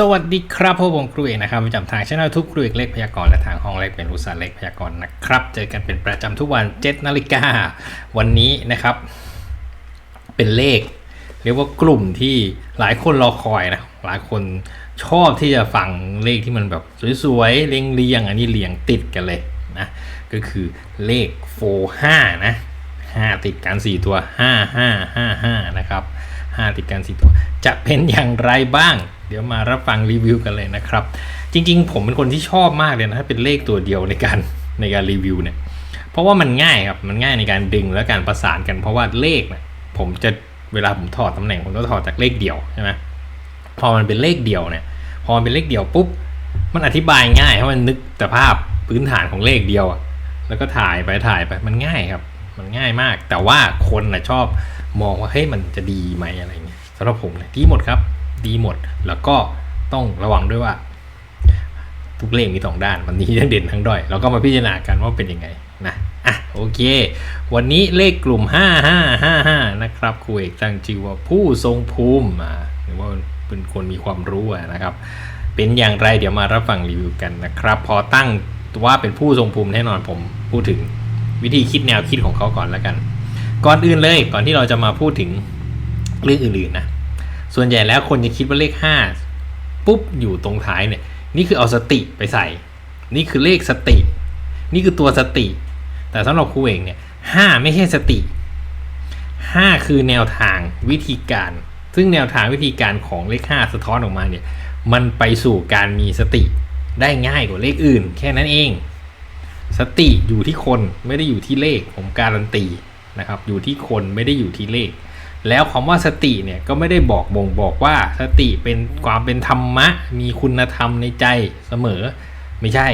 สวัสดีครับพบผมครูเอกนะครับประจำทางช่องทุกครูเอกเล็กพยากรณ์และทางห้องเล็กเป็นอุตสาหเล็กพยากรณ์นะครับ เจอกันเป็นประจำทุกวัน7นาฬิกาวันนี้นะครับ เป็นเลข เรียกว่ากลุ่มที่หลายคนรอคอยนะหลายคนชอบที่จะฟังเลขที่มันแบบสวยๆเรียงเรียงๆอันนี้เรียงติดกันเลยนะก็คือเลขโฟ5นะ5ติดกัน4ตัว5 5 5 5นะครับ5ติดกัน4ตัว จะเป็นอย่างไรบ้าง เดี๋ยวมารับฟังรีวิวกันเลยนะครับ จริง ๆ ผมเป็นคนที่ชอบมากเลยนะถ้าเป็นเลขตัวเดียวในการในการรีวิวเนี่ยเพราะว่ามันง่ายครับมันง่ายในการดึงและการประสานกัน เพราะว่าเลขเนี่ยผมจะเวลาผมถอดตำแหน่งผมก็ถอดจากเลขเดียวใช่ไหมพอมันเป็นเลขเดียวเนี่ย พอมันเป็นเลขเดียวปุ๊บมันอธิบายง่ายเพราะมันนึกแต่ภาพพื้นฐานของเลขเดียวแล้วก็ถ่ายไปถ่ายไปมันง่ายครับ มันง่ายมาก แต่ว่าคนนะชอบมองว่าเฮ้ยมันจะดีไหมอะไรเงี้ยสำหรับผมเนี่ยดีหมดครับ ดีหมด แล้วก็ต้องระวังด้วยว่า ทุกเลขมีสองด้านมันมีทั้งเด่นทั้งด้อยเราก็มาพิจารณากันว่าเป็นยังไงนะอะโอเค วันนี้เลขกลุ่ม 5555 นะครับครูเอกตั้งชื่อว่าผู้ทรงภูมิอ่าหรือว่าเป็นคนมีความรู้นะครับ เป็นอย่างไรเดี๋ยวมารับฟังรีวิวกันนะครับ พอตั้งว่าเป็นผู้ทรงภูมิแน่นอนผมพูดถึงวิธีคิดแนวคิดของเขาก่อนแล้วกัน ก่อนอื่นเลยก่อนที่เราจะมาพูดถึงเรื่องอื่นๆนะ ส่วนใหญ่แล้วคนจะคิดว่าเลข 5 ปุ๊บอยู่ตรงท้ายเนี่ย นี่คือเอาสติไปใส่ นี่คือเลขสติ นี่คือตัวสติ แต่สำหรับครูเองเนี่ยห้าไม่ใช่สติห้าคือแนวทางวิธีการ ซึ่งแนวทางวิธีการของเลขห้าสะท้อนออกมาเนี่ย มันไปสู่การมีสติได้ง่ายกว่าเลขอื่น แค่นั้นเอง สติอยู่ที่คนไม่ได้อยู่ที่เลขผมการันตีนะครับ อยู่ที่คนไม่ได้อยู่ที่เลข แล้วคำว่าสติเนี่ยก็ไม่ได้บอกบ่งบอกว่าสติเป็นความเป็นธรรมะ มีคุณธรรมในใจเสมอ ไม่ใช่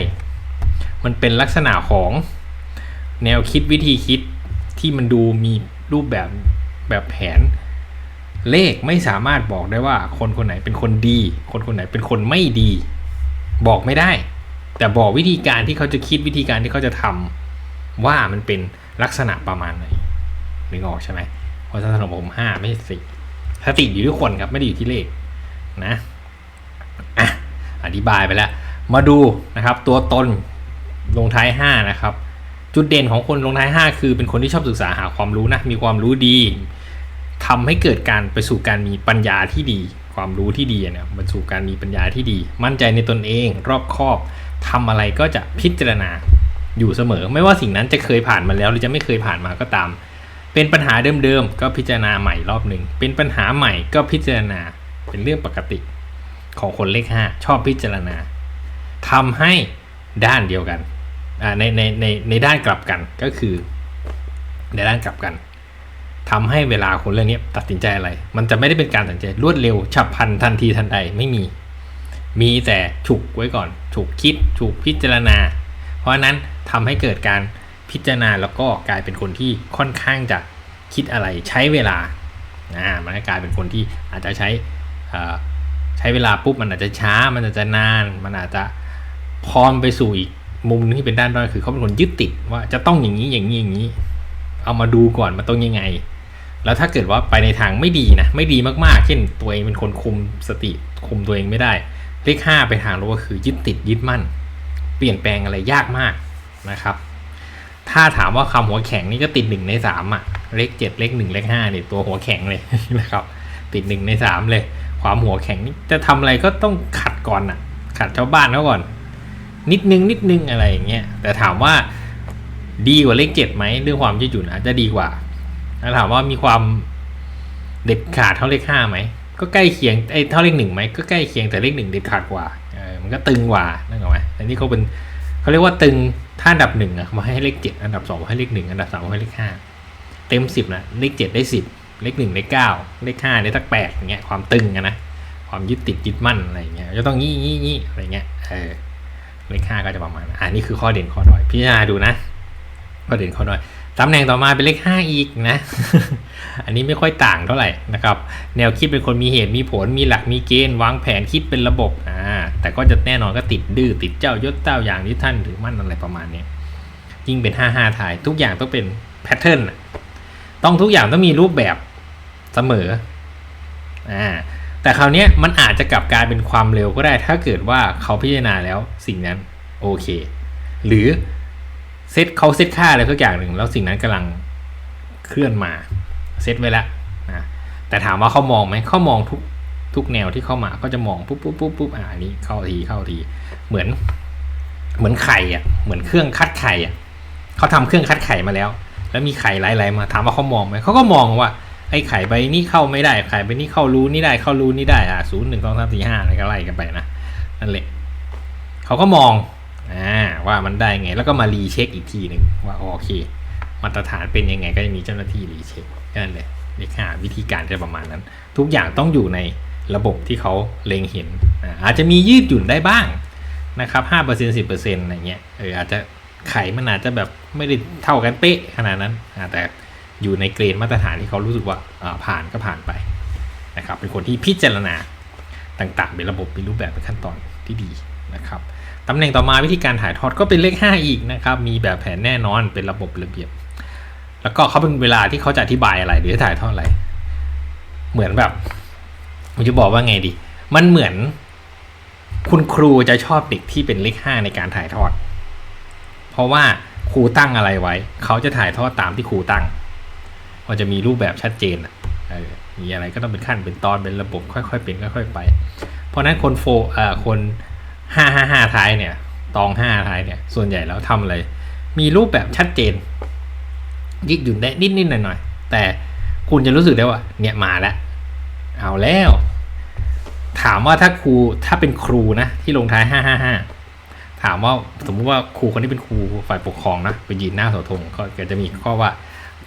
มันเป็นลักษณะของแนวคิดวิธีคิดที่มันดูมีรูปแบบแบบแผน เลขไม่สามารถบอกได้ว่า คนคนไหนเป็นคนดี คนคนไหนเป็นคนไม่ดี บอกไม่ได้ แต่บอกวิธีการที่เขาจะคิดวิธีการที่เขาจะทำว่ามันเป็นลักษณะประมาณไหนนึกออกใช่ไหม เพราะฉะนั้นสำหรับผมห้าไม่ใช่สี่สติอยู่ที่คนครับไม่ได้อยู่ที่เลขนะอะอธิบายไปแล้ว มาดูนะครับ ตัวตนลงท้าย 5 นะครับ จุดเด่นของคนลงท้าย 5 คือเป็นคนที่ชอบศึกษาหาความรู้นะ มีความรู้ดีทำให้เกิดการไปสู่การมีปัญญาที่ดี ความรู้ที่ดีเนี่ยมันสู่การมีปัญญาที่ดี มั่นใจในตนเอง รอบคอบทำอะไรก็จะพิจารณาอยู่เสมอ ไม่ว่าสิ่งนั้นจะเคยผ่านมาแล้ว หรือจะไม่เคยผ่านมาก็ตาม เป็นปัญหาเดิมๆก็พิจารณาใหม่รอบหนึ่งเป็นปัญหาใหม่ก็พิจารณาเป็นเรื่องปกติ ของคนเลข5ชอบพิจารณาทำให้ด้านเดียวกันในในในในด้านกลับกันก็คือ ในด้านกลับกันทำให้เวลาคนเรื่องนี้ตัดสินใจอะไร มันจะไม่ได้เป็นการตัดสินใจรวดเร็วฉับพลันทันทีทันใดไม่มี มีแต่ฉุกไว้ก่อน ฉุกคิด ฉุกพิจารณา เพราะนั้นทำให้เกิดการ พิจารณาแล้วก็กลายเป็นคนที่ค่อนข้างจะคิดอะไรใช้เวลาอ่ามันกลายเป็นคนที่อาจจะใช้ใช้เวลาปุ๊บมันอาจจะช้ามันอาจจะนาน มันอาจจะพรอมไปสู่อีกมุมนึงที่เป็นด้านด้อยคือเขาเป็นคนยึดติดว่าจะต้องอย่างนี้อย่างนี้อย่างนี้ เอามาดูก่อนมันต้องยังไง แล้วถ้าเกิดว่าไปในทางไม่ดีนะไม่ดีมากๆ เช่นตัวเองเป็นคนคุมสติคุมตัวเองไม่ได้ เลขห้าไปทางลบก็คือยึดติดยึดมั่น เปลี่ยนแปลงอะไรยากมากนะครับ ถ้าถามว่าคำหัวแข็งนี่ก็ติดหนึ่งในสามอะ เลขเจ็ดเลขหนึ่งเลขห้าเนี่ยตัวหัวแข็งเลยนะครับ ติดหนึ่งในสามเลย ความหัวแข็งนี่จะทำอะไรก็ต้องขัดก่อนอะ ขัดชาวบ้านเขาก่อน นิดนึงนิดนึงอะไรอย่างเงี้ย แต่ถามว่าดีกว่าเลขเจ็ดไหมเรื่องความยืดหยุ่นอาจจะดีกว่าถ้าถามว่ามีความเด็ดขาดเท่าเลขห้าไหมก็ใกล้เคียงไอ้เท่าเลขหนึ่งไหมก็ใกล้เคียงแต่เลขหนึ่งเด็ดขาดกว่าเออมันก็ตึงกว่านั่นหรอไหมอันนี้เขาเป็นเขาเรียกว่าตึง ถ้าอันดับหนึ่งอะมาให้เลขเจ็ดอันดับสองให้เลขหนึ่งอันดับสามให้เลขห้าเต็มสิบนะเลขเจ็ดได้สิบเลขหนึ่งได้เก้าเลขห้าได้สักแปดอย่างเงี้ยความตึงอะนะความยึดติดยึดมั่นอะไรเงี้ยจะต้องงี้งี้งี้อะไรเงี้ยเออเลขห้าก็จะประมาณอันนี้คือข้อเด่นข้อด้อยพิจารณาดูนะข้อเด่นข้อด้อย ตำแหน่งต่อมาเป็นเลขห้าอีกนะ อันนี้ไม่ค่อยต่างเท่าไหร่นะครับ แนวคิดเป็นคนมีเหตุมีผล มีหลักมีเกณฑ์ วางแผนคิดเป็นระบบอ่าแต่ก็จะแน่นอนก็ติดดื้อติดเจ้ายศเจ้าอย่างที่ท่านหรือมั่นอะไรประมาณนี้ ยิ่งเป็นห้าห้าถ่าย ทุกอย่างต้องเป็นแพทเทิร์นต้องทุกอย่างต้องมีรูปแบบเสมออ่าแต่คราวนี้มันอาจจะกลับกลายเป็นความเร็วก็ได้ ถ้าเกิดว่าเขาพิจารณาแล้วสิ่งนั้นโอเค หรือ เซตเขาเซตค่าอะไรสักอย่างหนึ่งแล้วสิ่งนั้นกำลังเคลื่อนมาเซตไว้แล้วนะแต่ถามว่าเขามองไหมเขามองทุกทุกแนวที่เข้ามาก็จะมองปุ๊บปุ๊บปุ๊บปุ๊บอ่าอันนี้เข้าทีเข้าทีเหมือน เหมือนไข่อะเหมือนเครื่องคัดไข่อะเขาทำเครื่องคัดไข่มาแล้ว แล้วมีไข่ไหลๆมาถามว่าเขามองไหมเขาก็มองว่าไอ้ไข่ใบนี้เข้าไม่ได้ไข่ใบนี้เข้ารูนี่ได้เข้ารูนี่ได้อะศูนย์หนึ่งสองสามสี่ห้าอะไรก็ไล่กันไปนะนั่นแหละเขาก็มองอ่า ว่ามันได้ไง แล้วก็มารีเช็คอีกทีหนึ่งว่าโอเค มาตรฐานเป็นยังไงก็จะมีเจ้าหน้าที่รีเช็คนั่นแหละเลขาวิธีการจะประมาณนั้น ทุกอย่างต้องอยู่ในระบบที่เขาเล็งเห็นอาจจะมียืดหยุ่นได้บ้างนะครับห้าเปอร์เซ็นสิบเปอร์เซ็นต์อะไรเงี้ยเอออาจจะไขมันอาจจะแบบไม่ได้เท่ากันเป๊ะขนาดนั้นแต่อยู่ในเกรนมาตรฐานที่เขารู้สึกว่าผ่านก็ผ่านไปนะครับเป็นคนที่พิจารณาต่างๆ เป็นระบบเป็นรูปแบบเป็นขั้นตอนที่ดีนะครับ ตำแหน่งต่อมาวิธีการถ่ายทอดก็เป็นเลข 5 อีกนะครับ มีแบบแผนแน่นอนเป็นระบบระเบียบ แล้วก็เขาเป็นเวลาที่เขาจะอธิบายอะไรหรือถ่ายทอดอะไร เหมือนแบบผมจะบอกว่าไงดี มันเหมือนคุณครูจะชอบเด็กที่เป็นเลขห้าในการถ่ายทอด เพราะว่าครูตั้งอะไรไว้ เขาจะถ่ายทอดตามที่ครูตั้ง มันจะมีรูปแบบชัดเจนอะเออมีอะไรก็ต้องเป็นขั้นเป็นตอนเป็นระบบค่อยๆเป็นค่อย ๆ ไป เพราะฉะนั้นคนโฟเอ่อคน ห้าห้าห้าท้ายเนี่ย ตองห้าท้ายเนี่ย ส่วนใหญ่แล้วทำอะไร มีรูปแบบชัดเจนยืดหยุ่นได้นิดๆหน่อยๆแต่คุณจะรู้สึกได้ว่า เนี่ยมาแล้ว เอาแล้ว ถามว่าถ้าครูถ้าเป็นครูนะ ที่ลงท้ายห้าห้าห้าถามว่าสมมติว่าครูคนที่เป็นครูฝ่ายปกครองนะไปยืนหน้าเสาธงก็จะมีข้อว่า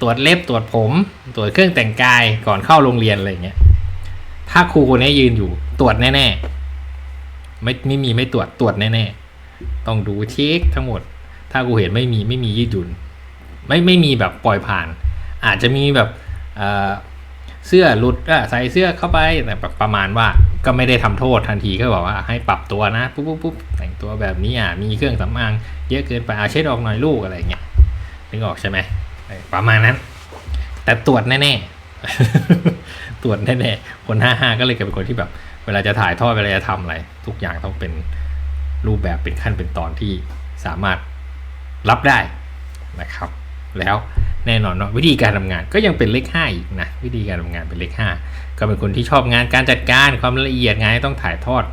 ตรวจเล็บตรวจผม ตรวจเครื่องแต่งกายก่อนเข้าโรงเรียนอะไรอย่างเงี้ยถ้าครูคนนี้ยืนอยู่ตรวจแน่ๆ ไม่ไม่มีไม่ตรวจตรวจแน่ๆ ต้องดูเช็คทั้งหมด ถ้าครูเห็นไม่มีไม่มียืดหยุ่น ไม่ไม่มีแบบปล่อยผ่าน อาจจะมีแบบเเสื้อหลุดใส่เสื้อเข้าไปแต่แบบประมาณว่าก็ไม่ได้ทำโทษทันทีก็บอกว่าให้ปรับตัวนะปุ๊บปุ๊บปุ๊บแต่งตัวแบบนี้อะมีเครื่องสำอางเยอะเกินไปอาเช็ดออกหน่อยลูกอะไรเงี้ยนึกออกใช่ไหมประมาณนั้น แต่ตรวจแน่ๆตรวจแน่ๆคนห้าห้าก็เลยกลายเป็นคนที่แบบ เวลาจะถ่ายทอดเวลาจะทำอะไร ทุกอย่างต้องเป็นรูปแบบเป็นขั้นเป็นตอนที่สามารถรับได้นะครับ แล้วแน่นอนเนาวิธีการทำงานก็ยังเป็นเลข5อีกนะวิธีการทำงานเป็นเลข5ก็เป็นคนที่ชอบงานการจัดการความละเอียดงานที่ต้องถ่ายทอด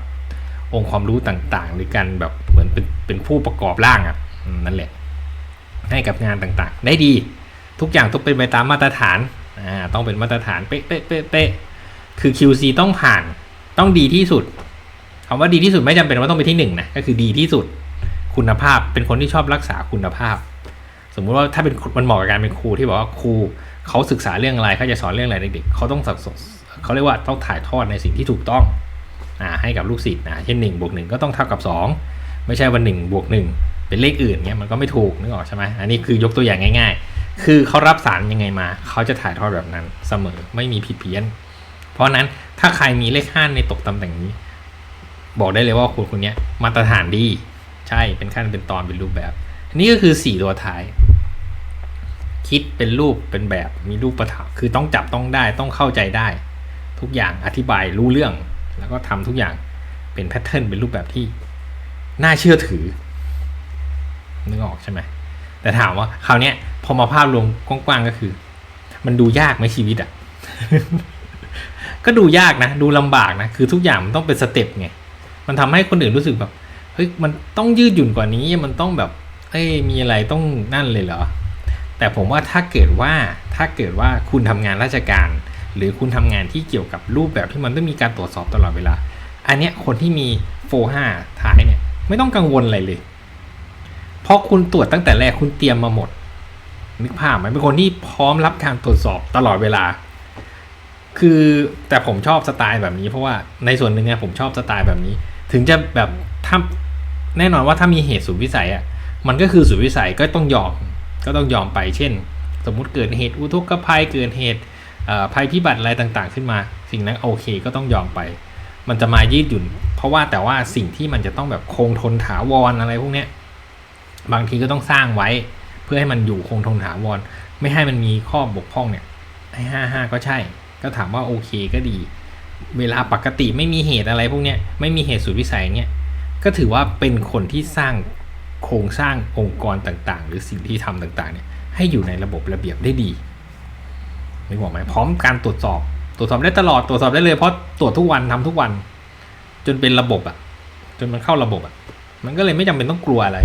องค์ความรู้ต่างๆ หรือการแบบเหมือนเป็นเป็นผู้ประกอบร่างอะ่ะนั่นแหละให้กับงานต่างๆ ได้ดีทุกอย่างต้องเป็นไปตามมาตรฐานอ่าต้องเป็นมาตรฐานเป๊ะเป๊ะเป๊ะเป๊ะคือ QC ต้องผ่าน ต้องดีที่สุดคำว่าดีที่สุดไม่จำเป็นว่าต้องเป็นที่หนึ่งนะก็คือดีที่สุด คุณภาพเป็นคนที่ชอบรักษาคุณภาพ สมมุติว่าถ้าเป็นมันเหมาะกับการเป็นครูที่บอกว่าครูเขาศึกษาเรื่องอะไรเขาจะสอนเรื่องอะไรเด็กๆเขาต้องสับสนเขาเรียกว่าต้องถ่ายทอดในสิ่งที่ถูกต้องอ่าให้กับลูกศิษย์นะเช่นหนึ่งบวกหนึ่งก็ต้องเท่ากับสองไม่ใช่วันหนึ่งบวกหนึ่งเป็นเลขอื่นเงี้ยมันก็ไม่ถูกนึกออกใช่ไหมอันนี้คือยกตัวอย่างง่าย ๆ คือเขารับสารยังไงมาเขาจะถ่ายทอดแบบนั้นเสมอไม่มีผิดเพี้ยน เพราะนั้นถ้าใครมีเลขห้าในตกตำแหน่งนี้ บอกได้เลยว่าคุณคนนี้มาตรฐานดี ใช่เป็นขั้นเป็นตอนเป็นรูปแบบนี่ก็คือสี่ตัวท้าย คิดเป็นรูปเป็นแบบมีรูปประทับคือต้องจับต้องได้ต้องเข้าใจได้ ทุกอย่างอธิบายรู้เรื่อง แล้วก็ทำทุกอย่างเป็นแพทเทิร์นเป็นรูปแบบที่น่าเชื่อถือนึกออกใช่ไหมแต่ถามว่าคราวเนี้ยพอมาภาพรวมกว้างๆก็คือ มันดูยากไหมชีวิตอะ่ะ ก็ดูยากนะ ดูลำบากนะ คือทุกอย่างมันต้องเป็นสเต็ปไง มันทำให้คนอื่นรู้สึกแบบ เฮ้ย มันต้องยืดหยุ่นกว่านี้ มันต้องแบบ เอ้ย มีอะไรต้องนั่นเลยเหรอ แต่ผมว่าถ้าเกิดว่า ถ้าเกิดว่าคุณทำงานราชการ หรือคุณทำงานที่เกี่ยวกับรูปแบบที่มันต้องมีการตรวจสอบตลอดเวลา อันเนี้ยคนที่มีโฟห้าท้ายเนี่ย ไม่ต้องกังวลอะไรเลย เพราะคุณตรวจตั้งแต่แรกคุณเตรียมมาหมด นึกภาพไหมเป็นคนที่พร้อมรับการตรวจสอบตลอดเวลา คือแต่ผมชอบสไตล์แบบนี้เพราะว่าในส่วนหนึ่งเนี่ยผมชอบสไตล์แบบนี้ ถึงจะแบบถ้าแน่นอนว่าถ้ามีเหตุสุดวิสัยอะมันก็คือสุดวิสัยก็ต้องยอมก็ต้องยอมไปเช่น สมมุติเกิดเหตุอุทกภัยเกิดเหตุภัยพิบัติอะไรต่างๆ ขึ้นมา สิ่งนั้นโอเคก็ต้องยอมไป มันจะมายืดหยุ่น เพราะว่าแต่ว่าสิ่งที่มันจะต้องแบบคงทนถาวรอะไรพวกเนี้ยบางทีก็ต้องสร้างไว้ เพื่อให้มันอยู่คงทนถาวร ไม่ให้มันมีข้อบกพร่องเนี่ยไอ้ห้าห้าก็ใช่ ก็ถามว่าโอเคก็ดี เวลาปกติไม่มีเหตุอะไรพวกเนี้ยไม่มีเหตุสุดวิสัยเนี้ยก็ถือว่าเป็นคนที่สร้างโครงสร้างองค์กรต่างๆ หรือสิ่งที่ทำต่างๆเนี่ยให้อยู่ในระบบระเบียบได้ดีไม่บอกไหมพร้อมการตรวจสอบ ตรวจสอบได้ตลอดตรวจสอบได้เลยเพราะตรวจทุกวันทำทุกวัน จนเป็นระบบอะจนมันเข้าระบบอะมันก็เลยไม่จำเป็นต้องกลัวอะไร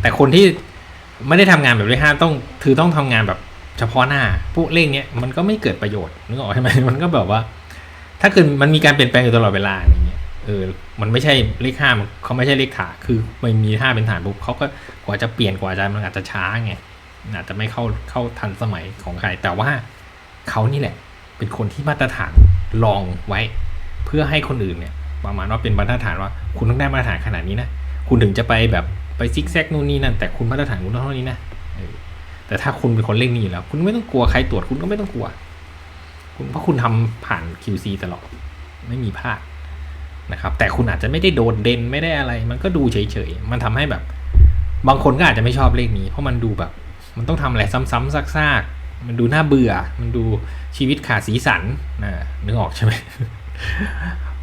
แต่คนที่ไม่ได้ทำงานแบบเลขห้าต้องคือต้องทำงานแบบ เฉพาะหน้าพวกเลขเนี้ยมันก็ไม่เกิดประโยชน์นึกออกใช่ไหมมันก็แบบว่า ถ้าเกิดมันมีการเปลี่ยนแปลงอยู่ตลอดเวลาอย่างเงี้ยเออมันไม่ใช่เลขห้ามันเขาไม่ใช่เลขฐานคือมันมีห้าเป็นฐานปุ๊บเขาก็กว่าจะเปลี่ยนกว่าจะมันอาจจะช้าไงอาจจะไม่เข้าเข้าทันสมัยของใคร แต่ว่าเขานี่แหละ เป็นคนที่มาตรฐานรองไว้ เพื่อให้คนอื่นเนี่ย ประมาณว่าเป็นมาตรฐานว่า คุณต้องได้มาตรฐานขนาดนี้นะ คุณถึงจะไปแบบไปซิกแซกนู่นนี่นั่นแต่คุณมาตรฐานคุณต้องเท่านี้นะ แต่ถ้าคุณเป็นคนเล่นนี่อยู่แล้ว คุณไม่ต้องกลัวใครตรวจคุณก็ไม่ต้องกลัว คุณเพราะคุณทำผ่าน QC ตลอด ไม่มีพลาดนะครับ แต่คุณอาจจะไม่ได้โดดเด่นไม่ได้อะไร มันก็ดูเฉยๆ มันทำให้แบบ บางคนก็อาจจะไม่ชอบเลขนี้ เพราะมันดูแบบ มันต้องทำอะไรซ้ำๆซากๆ มันดูน่าเบื่อ มันดูชีวิตขาดสีสันนะนึกออกใช่ไหม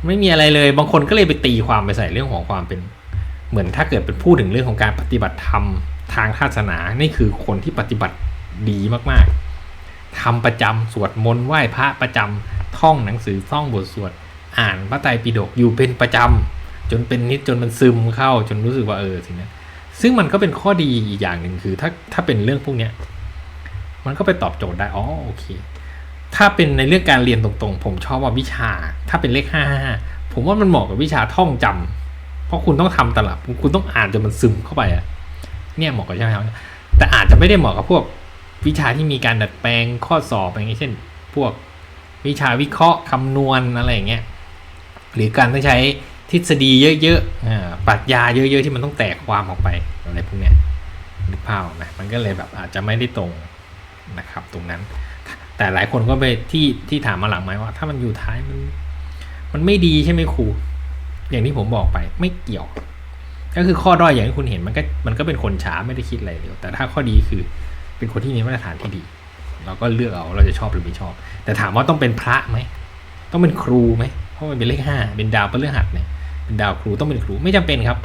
ไม่มีอะไรเลย บางคนก็เลยไปตีความไปใส่เรื่องของความเป็น เหมือนถ้าเกิดเป็นพูดถึงเรื่องของการปฏิบัติธรรม ทางศาสนานี่คือคนที่ปฏิบัติดีมากๆทำประจำสวดมนต์ไหว้พระประจำท่องหนังสือท่องบทสวด อ่านพระไตรปิฎกอยู่เป็นประจำจนเป็นนิดจนมันซึมเข้าจนรู้สึกว่าเออสิ่งนี้ซึ่งมันก็เป็นข้อดีอีกอย่างหนึ่งคือ ถ้าถ้าเป็นเรื่องพวกเนี้ยมันก็ไปตอบโจทย์ได้ อ๋อ โอเค ถ้าเป็นในเรื่องการเรียนตรงๆ ผมชอบว่าวิชา ถ้าเป็นเลขห้าห้าผมว่ามันเหมาะกับวิชาท่องจำเพราะคุณต้องทำตลับ คุณต้องอ่านจนมันซึมเข้าไปอะ เนี่ยเหมาะกับใช่ไหมครับแต่อาจจะไม่ได้เหมาะกับพวกวิชาที่มีการดัดแปลงข้อสอบอย่างเงี้ยเช่น พวกวิชาวิเคราะห์คำนวณอะไรอย่างเงี้ยหรือการต้องใช้ทฤษฎีเยอะๆปรัชญาเยอะ ๆ ที่มันต้องแตกความออกไปอะไรพวกเนี้ยนึกภาพออกไหมมันก็เลยแบบอาจจะไม่ได้ตรงนะครับตรงนั้น แต่หลายคนก็ไปที่ที่ถามมาหลังไหมว่า ถ้ามันอยู่ท้ายมัน มันไม่ดีใช่ไหมครูอย่างที่ผมบอกไปไม่เกี่ยว ก็คือข้อด้อยอย่างที่คุณเห็นมันก็มันก็เป็นคนช้าไม่ได้คิดอะไรเร็วแต่ถ้าข้อดีคือเป็นคนที่มีมาตรฐานที่ดี เราก็เลือกเอาเราจะชอบหรือไม่ชอบ แต่ถามว่าต้องเป็นพระไหมต้องเป็นครูไหมเพราะมันเป็นเลขห้าเป็นดาวพฤหัสเนี่ยเป็นดาวครูต้องเป็นครูไม่จำเป็นครับ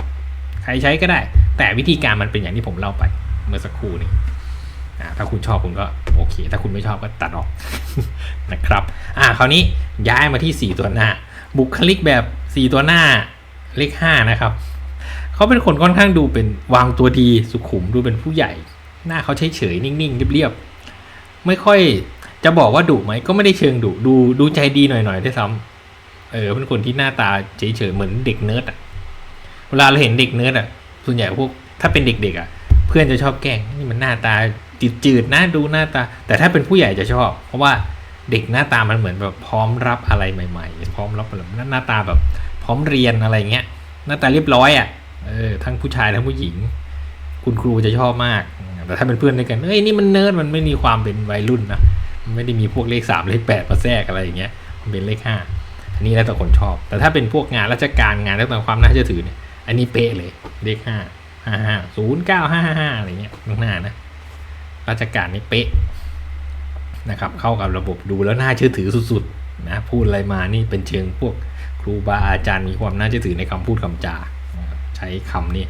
ใครใช้ก็ได้ แต่วิธีการมันเป็นอย่างที่ผมเล่าไปเมื่อสักครู่นี้อ่าถ้าคุณชอบคุณก็โอเค ถ้าคุณไม่ชอบก็ตัดออกนะครับ อ่าคราวนี้ย้ายมาที่ 4 ตัวหน้า บุคลิกแบบ 4 ตัวหน้าเลข5นะครับ เขาเป็นคนค่อนข้างดูเป็นวางตัวดีสุขุมดูเป็นผู้ใหญ่ หน้าเขาเฉยเฉยนิ่งๆเรียบๆไม่ค่อยจะบอกว่าดุไหมก็ไม่ได้เชิงดุดูดูใจดีหน่อยๆด้วยซ้ำเออเป็นคนที่หน้าตาเฉยเฉยเหมือนเด็กเนิร์ดอะเวลาเราเห็นเด็กเนิร์ดอะส่วนใหญ่พวกถ้าเป็นเด็กๆอะเพื่อนจะชอบแกล้งนี่มันหน้าตาจืดๆนะดูหน้าตา แต่ถ้าเป็นผู้ใหญ่จะชอบ เพราะว่าเด็กหน้าตามันเหมือนแบบพร้อมรับอะไรใหม่ ๆ พร้อมรับอะไรหน้าตาแบบพร้อมเรียนอะไรเงี้ย หน้าตาเรียบร้อยอะ่ะ เออทั้งผู้ชายทั้งผู้หญิง คุณครูจะชอบมาก แต่ถ้าเป็นเพื่อนด้วยกันเอ้ยนี่มันเนิร์ดมันไม่มีความเป็นวัยรุ่นนะมันไม่ได้มีพวกเลขสามเลขแปดมาแทรกอะไรอย่างเงี้ย มันเป็นเลขห้าอันนี้แล้วแต่คนชอบ แต่ถ้าเป็นพวกงานราชการงานแล้วแต่ความน่าเชื่อถือเนี่ยอันนี้เป๊ะเลยเลขห้าห้าห้าศูนย์เก้าห้าห้าอะไรเงี้ยข้างหน้านะราชการนี่เป๊ะนะครับ เข้ากับระบบดูแล้วน่าเชื่อถือสุดๆนะพูดอะไรมานี่เป็นเชิงพวกครูบาอาจารย์มีความน่าเชื่อถือในคำพูดคำจา ใช้คำนี้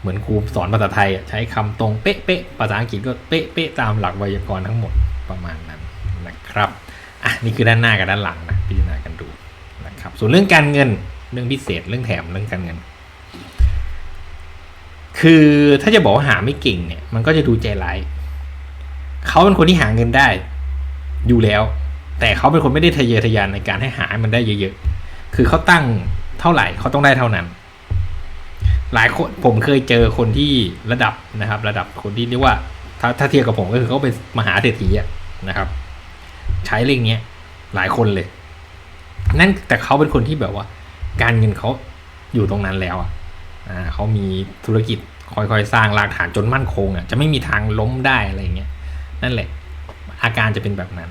เหมือนครูสอนภาษาไทยใช้คำตรงเป๊ะๆภาษาอังกฤษก็เป๊ะๆตามหลักไวยากรณ์ทั้งหมดประมาณนั้นนะครับอะนี่คือด้านหน้ากับด้านหลังนะพิจารณากันดูนะครับส่วนเรื่องการเงินเรื่องพิเศษเรื่องแถมเรื่องการเงิน คือถ้าจะบอกว่าหาไม่เก่งเนี่ย มันก็จะดูใจร้ายเขาเป็นคนที่หาเงินได้อยู่แล้ว แต่เขาเป็นคนไม่ได้ทะเยอทะยานในการให้หามันได้เยอะๆ คือเขาตั้งเท่าไหร่เขาต้องได้เท่านั้น หลายคนผมเคยเจอคนที่ระดับนะครับ ระดับคนที่เรียกว่า ถ้าถ้าเทียบกับผมก็คือเขาเป็นมหาเศรษฐีนะครับ ใช้เลขเนี้หลายคนเลย นั่นแต่เขาเป็นคนที่แบบว่า การเงินเขาอยู่ตรงนั้นแล้วอะอ่าเขามีธุรกิจค่อยๆ สร้างรากฐานจนมั่นคงอะจะไม่มีทางล้มได้อะไรเงี้ยนั่นแหละ อาการจะเป็นแบบนั้น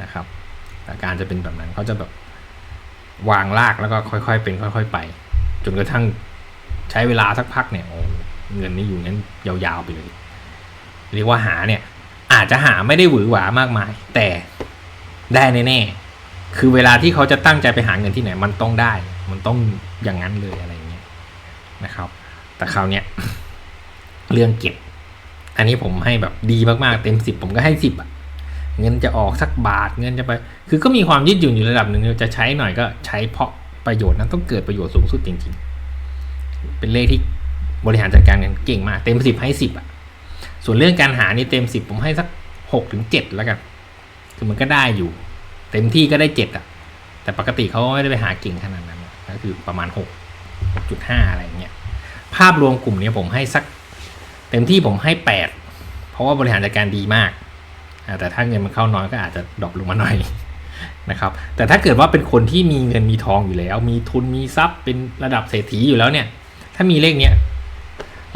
นะครับ อาการจะเป็นแบบนั้นเขาจะแบบวางรากแล้วก็ค่อยๆ เป็นค่อย ๆ ไป จนกระทั่ง ใช้เวลาสักพักเนี่ยเงินนี่อยู่งั้นยาวๆไปเลย เรียกว่าหาเนี่ย อาจจะหาไม่ได้หวือหวามากมาย แต่ได้แน่ๆคือเวลาที่เขาจะตั้งใจไปหาเงินที่ไหน มันต้องได้ มันต้องอย่างนั้นเลยอะไรเงี้ยนะครับ แต่คราวเนี้ยเรื่องเก็บ อันนี้ผมให้แบบดีมากๆเต็มสิบผมก็ให้สิบอะเงินจะออกสักบาทเงินจะไป คือก็มีความยืดหยุ่นอยู่ระดับหนึ่งจะใช้หน่อยก็ใช้เพราะประโยชน์นั้นต้องเกิดประโยชน์สูงสุดจริง ๆ เป็นเลขที่บริหารจัดการเงินเก่งมาก เต็มสิบให้สิบอะส่วนเรื่องการหานี่เต็มสิบผมให้สักหกถึงเจ็ดแล้วกันคือมันก็ได้อยู่ เต็มที่ก็ได้เจ็ดอะแต่ปกติเขาไม่ได้ไปหาเก่งขนาดนั้นก็คือประมาณหกหกจุดห้าอะไรอย่างเงี้ยภาพรวมกลุ่มนี้ผมให้สัก เต็มที่ผมให้แปดเพราะว่าบริหารจัดการดีมากแต่ถ้าเงินมันเข้าน้อยก็อาจจะดรอปลงมาหน่อยนะครับแต่ถ้าเกิดว่าเป็นคนที่มีเงินมีทองอยู่แล้ว มีทุนมีทรัพย์เป็นระดับเศรษฐีอยู่แล้วเนี่ย ถ้ามีเลขเนี้ย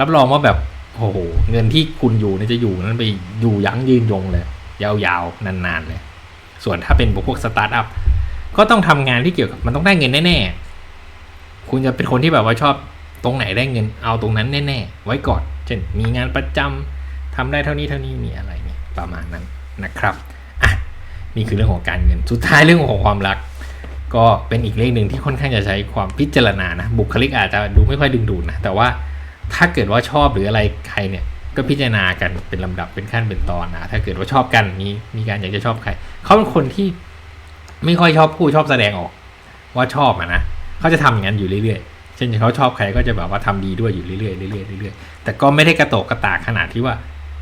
รับรองว่าแบบโอ้โหเงินที่คุณอยู่เนี่ยจะอยู่นั้นไปอยู่ยั้งยืนยงเลย ยาวๆนานๆเลย ส่วนถ้าเป็นพวกสตาร์ทอัพก็ต้องทำงานที่เกี่ยวกับมันต้องได้เงินแน่ๆคุณจะเป็นคนที่แบบว่าชอบตรงไหนได้เงินเอาตรงนั้นแน่ๆไว้ก่อน เช่น มีงานประจำทำได้เท่านี้เท่านี้มีอะไรนี่ประมาณนั้นนะครับอะนี่คือเรื่องของการเงินสุดท้ายเรื่องของความรัก ก็เป็นอีกเลขหนึ่งที่ค่อนข้างจะใช้ความพิจารณานะ บุคลิกอาจจะดูไม่ค่อยดึงดูดนะ แต่ว่าถ้าเกิดว่าชอบหรืออะไรใครเนี่ย ก็พิจารณากันเป็นลำดับเป็นขั้นเป็นตอนนะ ถ้าเกิดว่าชอบกันมีมีการอยากจะชอบใคร เขาเป็นคนที่ไม่ค่อยชอบพูดชอบแสดงออก ว่าชอบอะนะ เขาจะทำอย่างนั้นอยู่เรื่อยๆ เช่นเขาชอบใครก็จะแบบว่าทำดีด้วยอยู่เรื่อยๆเรื่อยๆเรื่อยๆ แต่ก็ไม่ได้กระโตกกระตากขนาดที่ว่า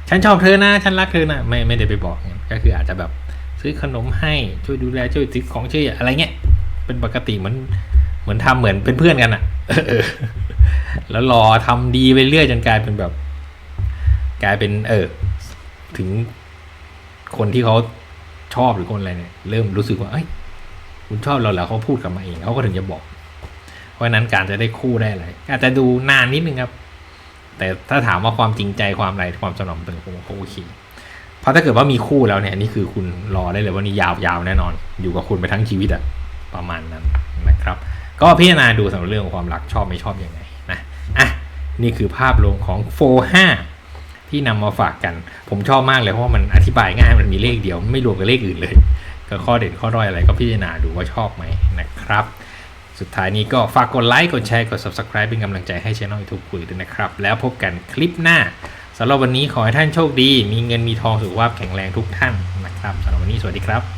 ฉันชอบเธอนะ ฉันรักเธอนะ ไม่ไม่ได้ไปบอกก็คืออาจจะแบบซื้อขนมให้ช่วยดูแลช่วยซื้อของช่วยอะไรเงี้ย เป็นปกติเหมือนเหมือนทำเหมือนเป็นเพื่อนกันอะเออแล้วรอทำดีไปเรื่อยจนกลายเป็นแบบ กลายเป็น เออ ถึงคนที่เขาชอบหรือคนอะไรเนี่ย เริ่มรู้สึกว่า เอ้ย คุณชอบเราแล้วเขาพูดกลับมาเองเขาก็ถึงจะบอก เพราะฉะนั้นการจะได้คู่ได้อะไรอาจจะดูนานนิดนึงครับ แต่ถ้าถามว่าความจริงใจความอะไรความสนองตนผมก็โอเคเพราะถ้าเกิดว่ามีคู่แล้วเนี่ยนี่คือคุณรอได้เลยว่านี่ยาวๆแน่นอน อยู่กับคุณไปทั้งชีวิตอะ ประมาณนั้นนะครับ ก็พิจารณาดูสำหรับเรื่องของความรักชอบไม่ชอบอยังไงนะอะนี่คือภาพรวมของโฟ5ที่นำมาฝากกัน ผมชอบมากเลยเพราะว่ามันอธิบายง่ายมันมีเลขเดียวไม่รวมกับเลขอื่นเลยก็ข้อเด่นข้อด้อยอะไรก็พิจารณาดูว่าชอบไหมนะครับ สุดท้ายนี้ก็ฝากกดไลค์กดแชร์กด subscribe เป็นกำลังใจให้ช่องยูทูบคุยด้วยนะครับ แล้วพบกันคลิปหน้าสำหรับวันนี้ขอให้ท่านโชคดี มีเงินมีทองสุขภาพแข็งแรงทุกท่านนะครับสำหรับวันนี้สวัสดีครับ